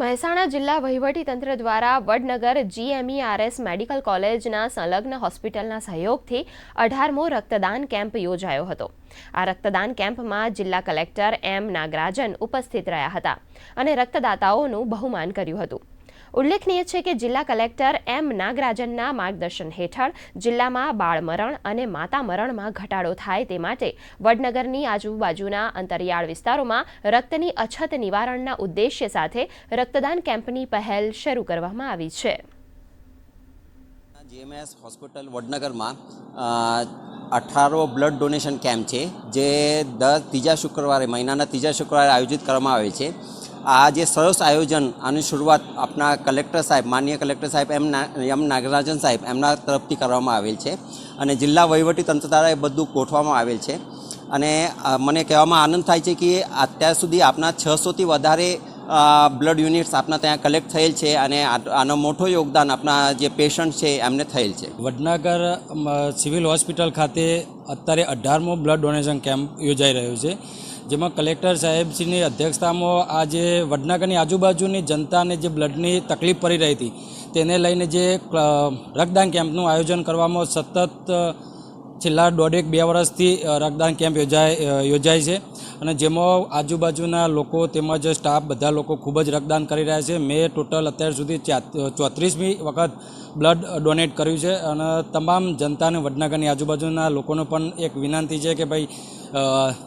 મહેસાણા જિલ્લા વહીવટીતંત્ર દ્વારા વડનગર જીએમઈઆરએસ મેડિકલ કોલેજના સંલગ્ન હોસ્પિટલના સહયોગથી અઢારમો રક્તદાન કેમ્પ યોજાયો હતો. આ રક્તદાન કેમ્પમાં જિલ્લા કલેક્ટર એમ નાગરાજન ઉપસ્થિત રહ્યા હતા અને રક્તદાતાઓનું બહુમાન કર્યું હતું. ઉલ્લેખનીય છે કે જિલ્લા કલેક્ટર એમ નાગરાજનના માર્ગદર્શન હેઠળ જિલ્લામાં બાળમરણ અને માતા મરણમાં ઘટાડો થાય તે માટે વડનગરની આજુબાજુના અંતરિયાળ વિસ્તારોમાં રક્તની અછત નિવારણના ઉદ્દેશ્ય સાથે રક્તદાન કેમ્પની પહેલ શરૂ કરવામાં આવી છે. જીએમએસ હોસ્પિટલ વડનગરમાં અઠારો બ્લડ ડોનેશન કેમ્પ છે, જે દર ત્રીજા શુક્રવારે, મહિનાના ત્રીજા શુક્રવારે આયોજિત કરવામાં આવે છે. આ જે સરસ આયોજન આની શરૂઆત આપણા કલેક્ટર સાહેબ માન્ય કલેક્ટર સાહેબ એમ એમ નાગરાજન સાહેબ એમના તરફથી કરવામાં આવેલ છે. અને જિલ્લા વહીવટી તંત્ર દ્વારા એ બધું ગોઠવામાં આવેલ છે. અને મને કહેવામાં આનંદ થાય છે કે અત્યાર સુધી આપના છસોથી વધારે બ્લડ યુનિટ્સ આપના ત્યાં કલેક્ટ થયેલ છે અને આનો મોટો યોગદાન આપના જે પેશન્ટ છે એમને થયેલ છે. વડનગર સિવિલ હોસ્પિટલ ખાતે અત્યારે અઢારમો બ્લડ ડોનેશન કેમ્પ યોજાઈ રહ્યો છે. જેમાં કલેક્ટર સાહેબશ્રીની અધ્યક્ષતામાં આજે વડનગરની આજુબાજુની જનતાને જે બ્લડની તકલીફ પડી રહી હતી, તેને લઈને જે રક્તદાન કેમ્પનું આયોજન કરવામાં સતત છેલ્લા દોઢેક બે વર્ષથી રક્તદાન કેમ્પ યોજાય યોજાય છે. અને જેમાં આજુબાજુના લોકો તેમજ સ્ટાફ બધા લોકો ખૂબ જ રક્તદાન કરી રહ્યા છે. મેં ટોટલ અત્યાર સુધી ચોત્રીસમી વખત બ્લડ ડોનેટ કર્યું છે. અને તમામ જનતાને વડનગરની આજુબાજુના લોકોને પણ એક વિનંતી છે કે ભાઈ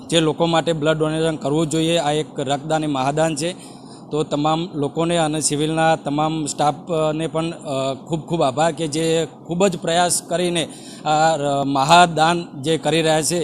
જે લોકો માટે બ્લડ ડોનેશન કરવું જોઈએ, આ એક રક્તદાન એ મહાદાન છે. તો તમામ લોકોને અને સિવિલના તમામ સ્ટાફને પણ ખૂબ ખૂબ આભાર કે જે ખૂબ જ પ્રયાસ કરીને આ મહાદાન જે કરી રહ્યા છે.